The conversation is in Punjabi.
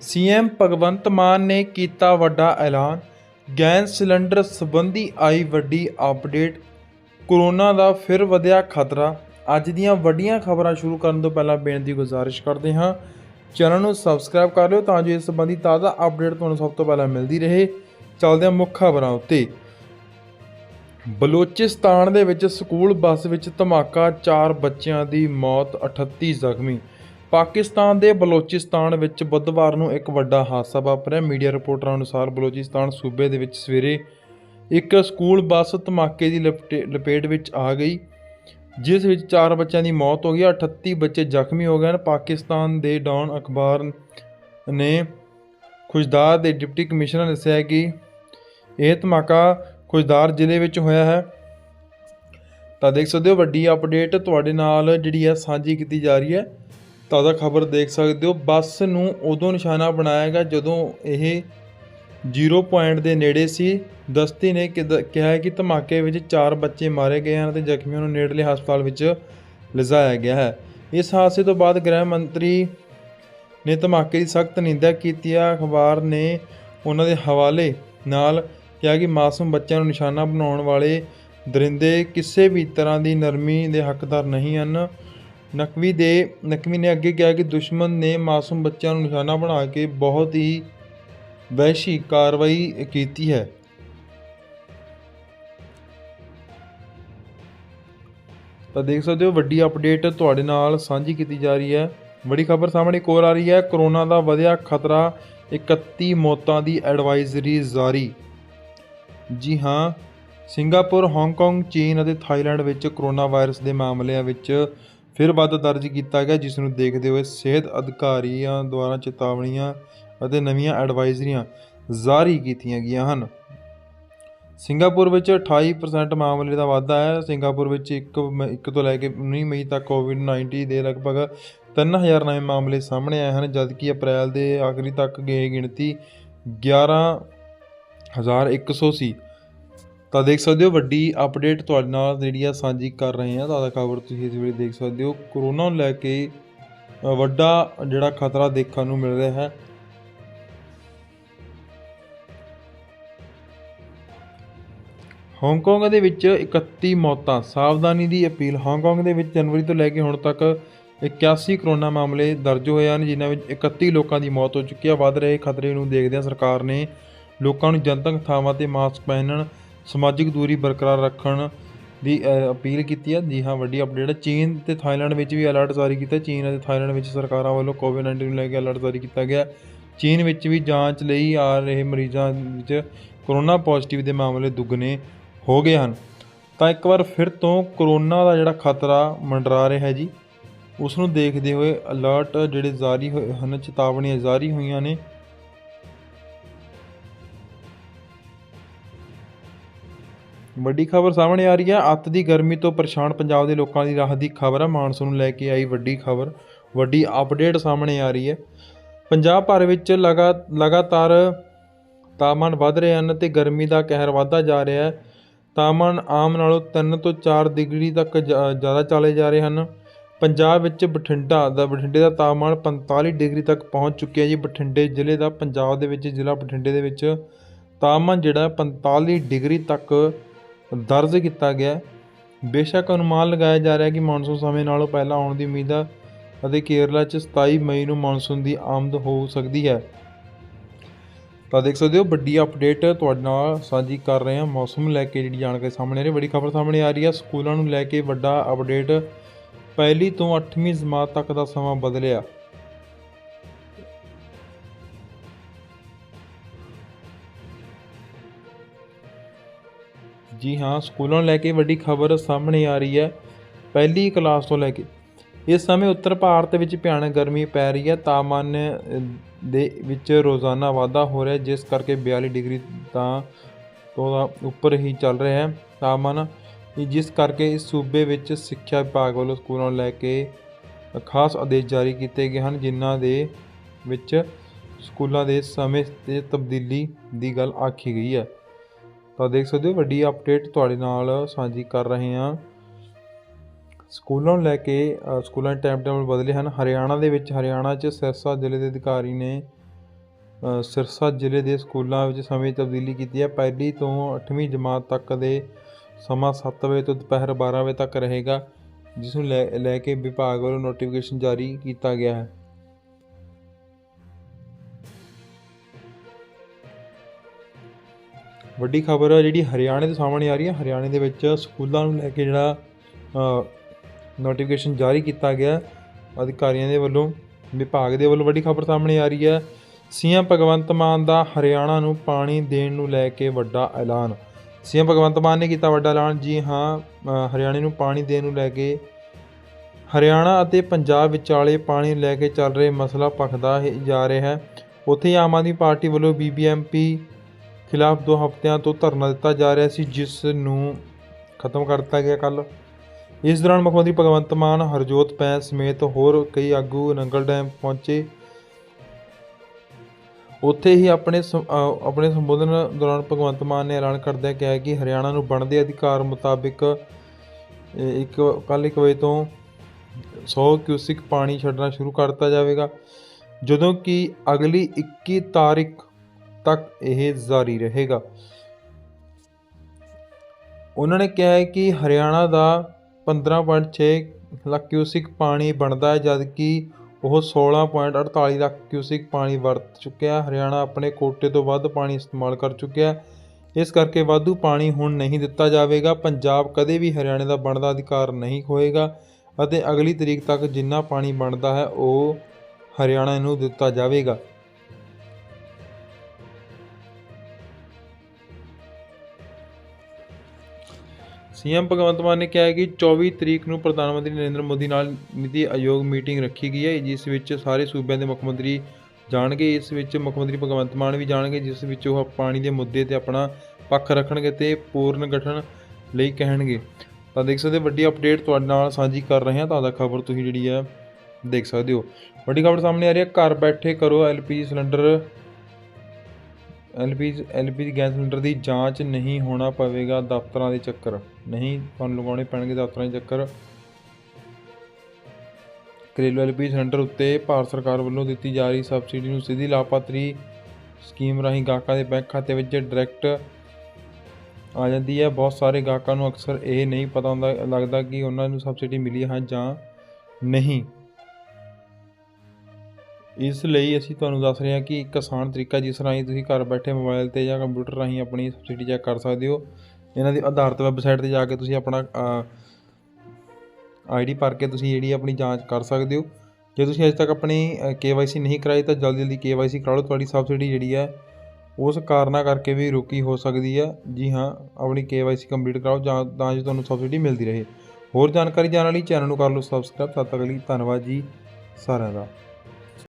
ਸੀਐਮ ਭਗਵੰਤ ਮਾਨ ਨੇ ਕੀਤਾ ਵੱਡਾ ਐਲਾਨ। ਗੈਸ ਸਿਲੰਡਰ ਸੰਬੰਧੀ ਆਈ ਵੱਡੀ ਅਪਡੇਟ। ਕੋਰੋਨਾ ਦਾ ਫਿਰ ਵਧਿਆ ਖਤਰਾ। ਅੱਜ ਦੀਆਂ ਵੱਡੀਆਂ ਖਬਰਾਂ ਸ਼ੁਰੂ ਕਰਨ ਤੋਂ ਪਹਿਲਾਂ ਬੇਨਤੀ ਗੁਜ਼ਾਰਿਸ਼ ਕਰਦੇ ਹਾਂ। ਚੈਨਲ ਨੂੰ ਸਬਸਕ੍ਰਾਈਬ ਕਰ ਲਿਓ ਤਾਂ ਜੋ ਇਸ ਸੰਬੰਧੀ ਤਾਜ਼ਾ ਅਪਡੇਟ ਤੁਹਾਨੂੰ ਸਭ ਤੋਂ ਪਹਿਲਾਂ ਮਿਲਦੀ ਰਹੇ। ਚੱਲਦੇ ਹਾਂ ਮੁੱਖ ਖਬਰਾਂ ਉੱਤੇ। ਬਲੋਚਿਸਤਾਨ ਦੇ ਵਿੱਚ ਸਕੂਲ ਬੱਸ ਵਿੱਚ ਧਮਾਕਾ 4 ਬੱਚਿਆਂ ਦੀ ਮੌਤ 38 ਜ਼ਖਮੀ। ਪਾਕਿਸਤਾਨ ਦੇ ਬਲੋਚਿਸਤਾਨ ਵਿੱਚ ਬੁੱਧਵਾਰ ਨੂੰ ਇੱਕ ਵੱਡਾ ਹਾਦਸਾ ਵਾਪਰਿਆ। ਮੀਡੀਆ ਰਿਪੋਰਟਾਂ ਅਨੁਸਾਰ ਬਲੋਚਿਸਤਾਨ ਸੂਬੇ ਦੇ ਵਿੱਚ ਸਵੇਰੇ ਇੱਕ ਸਕੂਲ ਬੱਸ ਧਮਾਕੇ ਦੀ ਲਪਟੇ- ਲਪੇਟ ਵਿੱਚ ਆ ਗਈ, ਜਿਸ ਵਿੱਚ 4 ਬੱਚਿਆਂ ਦੀ ਮੌਤ ਹੋ ਗਈ 38 ਬੱਚੇ ਜ਼ਖਮੀ ਹੋ ਗਏ ਹਨ। ਪਾਕਿਸਤਾਨ ਦੇ ਡਾਨ ਅਖਬਾਰ ਨੇ ਖੁਸ਼ਦਾਰ ਦੇ ਡਿਪਟੀ ਕਮਿਸ਼ਨਰ ਨੇ ਦੱਸਿਆ ਕਿ ਇਹ ਧਮਾਕਾ ਖੁਸ਼ਦਾਰ ਜ਼ਿਲ੍ਹੇ ਵਿੱਚ ਹੋਇਆ ਹੈ। ਤਾਂ ਦੇਖ ਸਕਦੇ ਹੋ, ਵੱਡੀ ਅਪਡੇਟ ਤੁਹਾਡੇ ਨਾਲ ਜਿਹੜੀ ਹੈ ਸਾਂਝੀ ਕੀਤੀ ਜਾ ਰਹੀ ਹੈ। ਤਾਜ਼ਾ ਖਬਰ ਦੇਖ ਸਕਦੇ ਹੋ। ਬੱਸ ਨੂੰ ਉਦੋਂ ਨਿਸ਼ਾਨਾ ਬਣਾਇਆ ਗਿਆ ਜਦੋਂ ਇਹ ਜ਼ੀਰੋ ਪੁਆਇੰਟ ਦੇ ਨੇੜੇ ਸੀ। ਦਸਤੀ ਨੇ ਕਿਦ- ਕਿਹਾ ਕਿ ਧਮਾਕੇ ਵਿੱਚ 4 ਬੱਚੇ ਮਾਰੇ ਗਏ ਹਨ ਤੇ ਜ਼ਖਮੀਆਂ ਨੂੰ ਨੇੜਲੇ ਹਸਪਤਾਲ ਵਿੱਚ ਲਿਜਾਇਆ ਗਿਆ ਹੈ। ਇਸ ਹਾਦਸੇ ਤੋਂ ਬਾਅਦ ਗ੍ਰਹਿ ਮੰਤਰੀ ਨੇ ਧਮਾਕੇ ਦੀ ਸਖਤ ਨਿੰਦਾ ਕੀਤੀ। ਹੈ ਅਖਬਾਰ ਨੇ ਉਹਨਾਂ ਦੇ ਹਵਾਲੇ ਨਾਲ ਕਿਹਾ ਕਿ ਮਾਸੂਮ ਬੱਚਿਆਂ ਨੂੰ ਨਿਸ਼ਾਨਾ ਬਣਾਉਣ ਵਾਲੇ ਦਰਿੰਦੇ ਕਿਸੇ ਵੀ ਤਰ੍ਹਾਂ ਦੀ ਨਰਮੀ ਦੇ ਹੱਕਦਾਰ ਨਹੀਂ ਹਨ। ਨਕਵੀ ਦੇ, ਨਕਵੀ ਨੇ ਅੱਗੇ ਕਿਹਾ ਕਿ ਦੁਸ਼ਮਣ ਨੇ ਮਾਸੂਮ ਬੱਚਿਆਂ ਨੂੰ ਨਿਸ਼ਾਨਾ ਬਣਾ ਕੇ ਬਹੁਤ ਹੀ ਵਹਿਸ਼ੀ ਕਾਰਵਾਈ ਕੀਤੀ ਹੈ। ਤਾਂ ਦੇਖ ਸਕਦੇ ਹੋ, ਵੱਡੀ ਅਪਡੇਟ ਤੁਹਾਡੇ ਨਾਲ ਸਾਂਝੀ ਕੀਤੀ ਜਾ ਰਹੀ ਹੈ। ਬੜੀ ਖਬਰ ਸਾਹਮਣੇ ਕੋਲ ਆ ਰਹੀ ਹੈ। ਕਰੋਨਾ ਦਾ ਵਧਿਆ ਖਤਰਾ 31 ਮੌਤਾਂ ਦੀ ਐਡਵਾਈਜ਼ਰੀ ਜਾਰੀ। ਜੀ ਹਾਂ, ਸਿੰਗਾਪੁਰ, ਹਾਂਗਕਾਂਗ, ਚੀਨ ਅਤੇ ਥਾਈਲੈਂਡ ਵਿੱਚ ਕਰੋਨਾ ਵਾਇਰਸ ਦੇ ਮਾਮਲਿਆਂ ਵਿੱਚ ਫਿਰ ਵਾਧਾ ਦਰਜ ਕੀਤਾ ਗਿਆ, ਜਿਸ ਨੂੰ ਦੇਖਦੇ ਹੋਏ ਸਿਹਤ ਅਧਿਕਾਰੀਆਂ ਦੁਆਰਾ ਚੇਤਾਵਨੀਆਂ ਅਤੇ ਨਵੀਆਂ ਐਡਵਾਈਜ਼ਰੀਆਂ ਜਾਰੀ ਕੀਤੀਆਂ ਗਈਆਂ ਹਨ। ਸਿੰਗਾਪੁਰ ਵਿੱਚ 28% ਮਾਮਲੇ ਦਾ ਵਾਧਾ ਹੈ। ਸਿੰਗਾਪੁਰ ਵਿੱਚ 1 1 ਤੋਂ ਲੈ ਕੇ 19 ਮਈ ਤੱਕ ਕੋਵਿਡ-19 ਦੇ ਲਗਭਗ 3000 ਨਵੇਂ ਮਾਮਲੇ ਸਾਹਮਣੇ ਆਏ ਹਨ, ਜਦਕਿ ਅਪ੍ਰੈਲ ਦੇ ਆਖਰੀ ਤੱਕ ਇਹ ਗਿਣਤੀ 11100 ਸੀ। ਤਾਂ ਦੇਖ ਸਕਦੇ ਹੋ ਵੱਡੀ ਅਪਡੇਟ ਤੁਹਾਡੇ ਨਾਲ ਜਿਹੜੀ ਆ ਸਾਂਝੀ ਕਰ ਰਹੇ ਹਾਂ ਤਾਜ਼ਾ ਖਬਰ ਤੁਸੀਂ ਇਸ ਵੇਲੇ ਦੇਖ ਸਕਦੇ ਹੋ। ਕਰੋਨਾ ਨੂੰ ਲੈ ਕੇ ਵੱਡਾ ਜਿਹੜਾ ਖਤਰਾ ਦੇਖਣ ਨੂੰ ਮਿਲ ਰਿਹਾ ਹੈ। ਹਾਂਗਕਾਂਗ ਦੇ ਵਿੱਚ 31 ਮੌਤਾਂ, ਸਾਵਧਾਨੀ ਦੀ ਅਪੀਲ। ਹਾਂਗਕਾਂਗ ਦੇ ਵਿੱਚ ਜਨਵਰੀ ਤੋਂ ਲੈ ਕੇ ਹੁਣ ਤੱਕ 81 ਕਰੋਨਾ ਮਾਮਲੇ ਦਰਜ ਹੋਏ ਹਨ, ਜਿਨ੍ਹਾਂ ਵਿੱਚ 31 ਲੋਕਾਂ ਦੀ ਮੌਤ ਹੋ ਚੁੱਕੀ ਹੈ। ਵੱਧ ਰਹੇ ਖਤਰੇ ਨੂੰ ਦੇਖਦਿਆਂ ਸਰਕਾਰ ਨੇ ਲੋਕਾਂ ਨੂੰ ਜਨਤਕ ਥਾਵਾਂ ਤੇ ਮਾਸਕ ਪਹਿਨਣ ਸਮਾਜਿਕ ਦੂਰੀ ਬਰਕਰਾਰ ਰੱਖਣ ਦੀ ਅਪੀਲ ਕੀਤੀ ਹੈ। ਜੀ ਹਾਂ, ਵੱਡੀ ਅਪਡੇਟ ਹੈ। ਚੀਨ ਤੇ ਥਾਈਲੈਂਡ ਵਿੱਚ ਵੀ ਅਲਰਟ ਜਾਰੀ ਕੀਤਾ। ਚੀਨ ਅਤੇ ਥਾਈਲੈਂਡ ਵਿੱਚ ਸਰਕਾਰਾਂ ਵੱਲੋਂ ਕੋਵਿਡ-19 ਨੂੰ ਲੈ ਕੇ ਅਲਰਟ ਜਾਰੀ ਕੀਤਾ ਗਿਆ। ਚੀਨ ਵਿੱਚ ਵੀ ਜਾਂਚ ਲਈ ਆ ਰਹੇ ਮਰੀਜ਼ਾਂ ਵਿੱਚ ਕਰੋਨਾ ਪੋਜ਼ਿਟਿਵ ਦੇ ਮਾਮਲੇ ਦੁੱਗਣੇ ਹੋ ਗਏ ਹਨ। ਤਾਂ ਇੱਕ ਵਾਰ ਫਿਰ ਤੋਂ ਕਰੋਨਾ ਦਾ ਜਿਹੜਾ ਖਤਰਾ ਮੰਡਰਾ ਰਿਹਾ ਹੈ ਜੀ, ਉਸ ਨੂੰ ਦੇਖਦੇ ਹੋਏ ਅਲਰਟ ਜਿਹੜੇ ਜਾਰੀ ਹੋਏ ਹਨ, ਚੇਤਾਵਨੀਆਂ ਜਾਰੀ ਹੋਈਆਂ ਨੇ। ਵੱਡੀ ਖਬਰ ਸਾਹਮਣੇ ਆ ਰਹੀ ਹੈ। ਅੱਤ ਦੀ ਗਰਮੀ ਤੋਂ ਪਰੇਸ਼ਾਨ ਪੰਜਾਬ ਦੇ ਲੋਕਾਂ ਦੀ ਰਾਹਤ ਦੀ ਖਬਰ ਹੈ ਮਾਨਸੂਨ ਨੂੰ ਲੈ ਕੇ ਆਈ ਵੱਡੀ ਖਬਰ। ਵੱਡੀ ਅਪਡੇਟ ਸਾਹਮਣੇ ਆ ਰਹੀ ਹੈ। ਪੰਜਾਬ ਭਰ ਵਿੱਚ ਲਗਾ, ਲਗਾਤਾਰ ਤਾਪਮਾਨ ਵਧ ਰਹੇ ਹਨ ਤੇ ਗਰਮੀ ਦਾ ਕਹਿਰ ਵਧਦਾ ਜਾ ਰਿਹਾ ਹੈ। ਤਾਪਮਾਨ ਆਮ ਨਾਲੋਂ 3 ਤੋਂ 4 ਡਿਗਰੀ ਤੱਕ ਜ- ਜ਼ਿਆਦਾ ਚਲੇ ਜਾ ਰਹੇ ਹਨ। ਪੰਜਾਬ ਵਿੱਚ ਬਠਿੰਡਾ ਦਾ, ਬਠਿੰਡੇ ਦਾ ਤਾਪਮਾਨ 45 ਡਿਗਰੀ ਤੱਕ ਪਹੁੰਚ ਚੁੱਕਿਆ ਜੀ। ਬਠਿੰਡੇ ਜ਼ਿਲ੍ਹੇ ਦਾ, ਪੰਜਾਬ ਦੇ ਵਿੱਚ ਜ਼ਿਲ੍ਹਾ ਬਠਿੰਡੇ ਦੇ ਵਿੱਚ ਤਾਪਮਾਨ ਜਿਹੜਾ 45 ਡਿਗਰੀ ਤੱਕ ਦਰਜ ਕੀਤਾ ਗਿਆ ਬੇਸ਼ੱਕ ਅਨੁਮਾਨ ਲਗਾਇਆ ਜਾ ਰਿਹਾ ਕਿ ਮੌਨਸੂਨ ਸਮੇਂ ਨਾਲੋਂ ਪਹਿਲਾਂ ਆਉਣ ਦੀ ਉਮੀਦ ਹੈ ਅਤੇ ਕੇਰਲਾ 'ਚ 27 ਮਈ ਨੂੰ ਮੌਨਸੂਨ ਦੀ ਆਮਦ ਹੋ ਸਕਦੀ ਹੈ। ਤਾਂ ਦੇਖ ਸਕਦੇ ਹੋ, ਵੱਡੀ ਅਪਡੇਟ ਤੁਹਾਡੇ ਨਾਲ ਸਾਂਝੀ ਕਰ ਰਹੇ ਹਾਂ। ਮੌਸਮ ਲੈ ਕੇ ਜਿਹੜੀ ਜਾਣਕਾਰੀ ਸਾਹਮਣੇ ਆ ਰਹੀ ਹੈ ਵੱਡੀ ਖਬਰ ਸਾਹਮਣੇ ਆ ਰਹੀ ਹੈ ਸਕੂਲਾਂ ਨੂੰ ਲੈ ਕੇ ਵੱਡਾ ਅਪਡੇਟ ਪਹਿਲੀ ਤੋਂ 8ਵੀਂ ਜਮਾਤ ਤੱਕ ਦਾ ਸਮਾਂ ਬਦਲਿਆ। ਜੀ ਹਾਂ, ਸਕੂਲਾਂ ਨੂੰ ਲੈ ਕੇ ਵੱਡੀ ਖਬਰ ਸਾਹਮਣੇ ਆ ਰਹੀ ਹੈ। ਪਹਿਲੀ ਕਲਾਸ ਤੋਂ ਲੈ ਕੇ। ਇਸ ਸਮੇਂ ਉੱਤਰ ਭਾਰਤ ਵਿੱਚ ਭਿਆਨਕ ਗਰਮੀ ਪੈ ਰਹੀ ਹੈ। ਤਾਪਮਾਨ ਦੇ ਵਿੱਚ ਰੋਜ਼ਾਨਾ ਵਾਧਾ ਹੋ ਰਿਹਾ ਜਿਸ ਕਰਕੇ 42 ਡਿਗਰੀ ਤਾਂ ਤੋਂ ਉੱਪਰ ਹੀ ਚੱਲ ਰਿਹਾ ਹੈ ਤਾਪਮਾਨ। ਜਿਸ ਕਰਕੇ ਇਸ ਸੂਬੇ ਵਿੱਚ ਸਿੱਖਿਆ ਵਿਭਾਗ ਵੱਲੋਂ ਸਕੂਲਾਂ ਲੈ ਕੇ ਖਾਸ ਆਦੇਸ਼ ਜਾਰੀ ਕੀਤੇ ਗਏ ਹਨ, ਜਿਨ੍ਹਾਂ ਦੇ ਵਿੱਚ ਸਕੂਲਾਂ ਦੇ ਸਮੇਂ ਤੇ ਤਬਦੀਲੀ ਦੀ ਗੱਲ ਆਖੀ ਗਈ ਹੈ। ਤਾਂ ਦੇਖ ਸਕਦੇ ਹੋ ਵੱਡੀ ਅਪਡੇਟ ਤੁਹਾਡੇ ਨਾਲ ਸਾਂਝੀ ਕਰ ਰਹੇ ਹਾਂ। ਸਕੂਲਾਂ ਨੂੰ ਲੈ ਕੇ ਸਕੂਲਾਂ ਦੇ ਟਾਈਮ ਟੇਬਲ ਬਦਲੇ ਹਨ। ਹਰਿਆਣਾ ਦੇ ਵਿੱਚ, ਹਰਿਆਣਾ 'ਚ ਸਿਰਸਾ ਜ਼ਿਲ੍ਹੇ ਦੇ ਅਧਿਕਾਰੀ ਨੇ ਸਿਰਸਾ ਜ਼ਿਲ੍ਹੇ ਦੇ ਸਕੂਲਾਂ ਵਿੱਚ ਸਮੇਂ ਤਬਦੀਲੀ ਕੀਤੀ ਹੈ। ਪਹਿਲੀ ਤੋਂ 8ਵੀਂ ਜਮਾਤ ਤੱਕ ਦੇ ਸਮਾਂ 7 ਵਜੇ ਤੋਂ ਦੁਪਹਿਰ 12 ਵਜੇ ਤੱਕ ਰਹੇਗਾ, ਜਿਸ ਨੂੰ ਲੈ ਲੈ ਕੇ ਵਿਭਾਗ ਵੱਲੋਂ ਨੋਟੀਫਿਕੇਸ਼ਨ ਜਾਰੀ ਕੀਤਾ ਗਿਆ ਹੈ। ਵੱਡੀ ਖਬਰ ਜਿਹੜੀ ਹਰਿਆਣੇ ਦੇ ਸਾਹਮਣੇ ਆ ਰਹੀ ਹੈ। ਹਰਿਆਣੇ ਦੇ ਵਿੱਚ ਸਕੂਲਾਂ ਨੂੰ ਲੈ ਕੇ ਜਿਹੜਾ ਨੋਟੀਫਿਕੇਸ਼ਨ ਜਾਰੀ ਕੀਤਾ ਗਿਆ। ਅਧਿਕਾਰੀਆਂ ਦੇ ਵੱਲੋਂ, ਵਿਭਾਗ ਦੇ ਵੱਲੋਂ ਵੱਡੀ ਖਬਰ ਸਾਹਮਣੇ ਆ ਰਹੀ ਹੈ। ਸੀਐਮ ਭਗਵੰਤ ਮਾਨ ਦਾ ਹਰਿਆਣਾ ਨੂੰ ਪਾਣੀ ਦੇਣ ਨੂੰ ਲੈ ਕੇ ਵੱਡਾ ਐਲਾਨ। ਸੀਐਮ ਭਗਵੰਤ ਮਾਨ ਨੇ ਕੀਤਾ ਵੱਡਾ ਐਲਾਨ, ਜੀ ਹਾਂ ਹਰਿਆਣੇ ਨੂੰ ਪਾਣੀ ਦੇਣ ਨੂੰ ਲੈ ਕੇ। ਹਰਿਆਣਾ ਅਤੇ ਪੰਜਾਬ ਵਿਚਾਲੇ ਪਾਣੀ ਲੈ ਕੇ ਚੱਲ ਰਹੇ ਮਸਲਾ ਭਖਦਾ ਜਾ ਰਿਹਾ ਹੈ। ਉੱਥੇ ਹੀ ਆਮ ਆਦਮੀ ਪਾਰਟੀ ਵੱਲੋਂ ਬੀਬੀਐਮਪੀ ਖਿਲਾਫ ਦੋ ਹਫ਼ਤਿਆਂ ਤੋਂ ਧਰਨਾ ਦਿੱਤਾ ਜਾ ਰਿਹਾ ਸੀ, ਜਿਸ ਨੂੰ ਖਤਮ ਕਰ ਦਿੱਤਾ ਗਿਆ ਕੱਲ ਇਸ ਦੌਰਾਨ ਮੁੱਖ ਮੰਤਰੀ ਭਗਵੰਤ ਮਾਨ, ਹਰਜੋਤ ਬੈਂਸ ਸਮੇਤ ਹੋਰ ਕਈ ਆਗੂ ਨੰਗਲ ਡੈਮ ਪਹੁੰਚੇ। ਉੱਥੇ ਹੀ ਆਪਣੇ ਸੰ- ਆਪਣੇ ਸੰਬੋਧਨ ਦੌਰਾਨ ਭਗਵੰਤ ਮਾਨ ਨੇ ਐਲਾਨ ਕਰਦਿਆਂ ਕਿਹਾ ਕਿ ਹਰਿਆਣਾ ਨੂੰ ਬਣਦੇ ਅਧਿਕਾਰ ਮੁਤਾਬਿਕ ਇੱਕ, ਕੱਲ੍ਹ ਇੱਕ ਵਜੇ ਤੋਂ 100 ਕਿਊਸਿਕ ਪਾਣੀ ਛੱਡਣਾ ਸ਼ੁਰੂ ਕਰ ਦਿੱਤਾ ਜਾਵੇਗਾ। ਜਦੋਂ ਕਿ ਅਗਲੀ 21 ਤਾਰੀਖ ਤੱਕ ਇਹ ਜਾਰੀ ਰਹੇਗਾ। ਉਹਨਾਂ ਨੇ ਕਿਹਾ ਹੈ ਕਿ ਹਰਿਆਣਾ ਦਾ 15.6 ਲੱਖ ਕਿਊਸਿਕ ਪਾਣੀ ਬਣਦਾ ਹੈ, ਜਦਕਿ ਉਹ 16.48 ਲੱਖ ਕਿਊਸਿਕ ਪਾਣੀ ਵਰਤ ਚੁੱਕਿਆ ਹਰਿਆਣਾ ਆਪਣੇ ਕੋਟੇ ਤੋਂ ਵੱਧ ਪਾਣੀ ਇਸਤੇਮਾਲ ਕਰ ਚੁੱਕਿਆ ਇਸ ਕਰਕੇ ਵਾਧੂ ਪਾਣੀ ਹੁਣ ਨਹੀਂ ਦਿੱਤਾ ਜਾਵੇਗਾ। ਪੰਜਾਬ ਕਦੇ ਵੀ ਹਰਿਆਣੇ ਦਾ ਬਣਦਾ ਅਧਿਕਾਰ ਨਹੀਂ ਖੋਏਗਾ ਅਤੇ ਅਗਲੀ ਤਰੀਕ ਤੱਕ ਜਿੰਨਾ ਪਾਣੀ ਬਣਦਾ ਹੈ, ਉਹ ਹਰਿਆਣਾ ਨੂੰ ਦਿੱਤਾ ਜਾਵੇਗਾ। ਸੀਐਮ ਭਗਵੰਤ ਮਾਨ ਨੇ ਕਿਹਾ ਹੈ ਕਿ 24 ਤਰੀਕ ਨੂੰ ਪ੍ਰਧਾਨ ਮੰਤਰੀ ਨਰਿੰਦਰ ਮੋਦੀ ਨਾਲ ਨੀਤੀ ਆਯੋਗ ਮੀਟਿੰਗ ਰੱਖੀ ਗਈ ਹੈ, ਜਿਸ ਵਿੱਚ ਸਾਰੇ ਸੂਬਿਆਂ ਦੇ ਮੁੱਖ ਮੰਤਰੀ ਜਾਣਗੇ, ਇਸ ਵਿੱਚ ਮੁੱਖ ਮੰਤਰੀ ਭਗਵੰਤ ਮਾਨ ਵੀ ਜਾਣਗੇ, ਜਿਸ ਵਿੱਚ ਉਹ ਪਾਣੀ ਦੇ ਮੁੱਦੇ ਤੇ ਆਪਣਾ ਪੱਖ ਰੱਖਣਗੇ ਤੇ ਪੂਰਨ ਗਠਨ ਲਈ ਕਹਿਣਗੇ। ਤਾਂ ਦੇਖ ਸਕਦੇ ਹੋ, ਵੱਡੀ ਅਪਡੇਟ ਤੁਹਾਡੇ ਨਾਲ ਸਾਂਝੀ ਕਰ ਰਹੇ ਹਾਂ, ਤਾਜ਼ਾ ਖਬਰ ਤੁਸੀਂ ਜਿਹੜੀ ਹੈ ਦੇਖ ਸਕਦੇ ਹੋ। ਵੱਡੀ ਖਬਰ ਸਾਹਮਣੇ ਆ ਰਹੀ ਹੈ, ਘਰ ਬੈਠੇ ਕਰੋ LPG cylinder LPG LPG gas cylinder ਦੀ ਜਾਂਚ ਨਹੀਂ ਹੋਣਾ ਪਵੇਗਾ ਦਫ਼ਤਰਾਂ ਦੇ ਚੱਕਰ। ਨਹੀਂ, ਤੁਹਾਨੂੰ ਲਗਾਉਣੇ ਪੈਣਗੇ ਦਫ਼ਤਰਾਂ ਦੇ ਚੱਕਰ। ਘਰੇਲੂ ਐਲਪੀਜੀ ਸਿਲੰਡਰ ਉੱਤੇ ਭਾਰਤ ਸਰਕਾਰ ਵੱਲੋਂ ਦਿੱਤੀ ਜਾ ਰਹੀ ਸਬਸਿਡੀ ਨੂੰ ਸਿੱਧੀ ਲਾਭਪਾਤਰੀ ਸਕੀਮ ਰਾਹੀਂ ਗਾਹਕਾਂ ਦੇ ਬੈਂਕ ਖਾਤੇ ਵਿੱਚ ਡਾਇਰੈਕਟ ਆ ਜਾਂਦੀ ਹੈ। ਬਹੁਤ ਸਾਰੇ ਗਾਹਕਾਂ ਨੂੰ ਅਕਸਰ ਇਹ ਨਹੀਂ ਪਤਾ ਹੁੰਦਾ ਲੱਗਦਾ ਕਿ ਉਹਨਾਂ ਨੂੰ ਸਬਸਿਡੀ ਮਿਲੀ ਹੈ ਜਾਂ ਨਹੀਂ। ਇਸ ਲਈ ਅਸੀਂ ਤੁਹਾਨੂੰ ਦੱਸ ਰਹੇ ਹਾਂ ਕਿ ਇੱਕ ਆਸਾਨ ਤਰੀਕਾ ਜਿਸ ਰਾਹੀਂ ਤੁਸੀਂ ਘਰ ਬੈਠੇ ਮੋਬਾਈਲ ਤੇ ਜਾਂ ਕੰਪਿਊਟਰ ਰਾਹੀਂ ਆਪਣੀ ਸਬਸਿਡੀ ਚੈੱਕ ਕਰ ਸਕਦੇ ਹੋ। ਇਹਨਾਂ ਦੀ ਆਧਾਰਿਤ ਵੈਬਸਾਈਟ ਤੇ ਜਾ ਕੇ ਤੁਸੀਂ ਆਪਣਾ ਆਈਡੀ ਭਰ ਕੇ ਤੁਸੀਂ ਜਿਹੜੀ ਆਪਣੀ ਜਾਂਚ ਕਰ ਸਕਦੇ ਹੋ। ਜੇ ਤੁਸੀਂ ਅਜੇ ਤੱਕ ਆਪਣੀ ਕੇਵਾਈਸੀ ਨਹੀਂ ਕਰਾਈ ਤਾਂ ਜਲਦੀ ਜਲਦੀ ਕੇਵਾਈਸੀ ਕਰਾ ਲਓ। ਤੁਹਾਡੀ ਸਬਸਿਡੀ ਜਿਹੜੀ ਹੈ, ਉਸ ਕਾਰਨਾਂ ਕਰਕੇ ਵੀ ਰੁਕੀ ਹੋ ਸਕਦੀ ਹੈ। ਜੀ ਹਾਂ, ਆਪਣੀ ਕੇਵਾਈਸੀ ਕੰਪਲੀਟ ਕਰਾਓ ਜਾਂ ਤਾਂ ਜੋ ਤੁਹਾਨੂੰ ਸਬਸਿਡੀ ਮਿਲਦੀ ਰਹੇ। ਹੋਰ ਜਾਣਕਾਰੀ ਜਾਣਨ ਲਈ ਚੈਨਲ ਨੂੰ ਕਰ ਲਓ ਸਬਸਕ੍ਰਾਈਬ ਤਦ ਤੱਕ ਲਈ ਧੰਨਵਾਦ ਜੀ ਸਾਰਿਆਂ ਦਾ।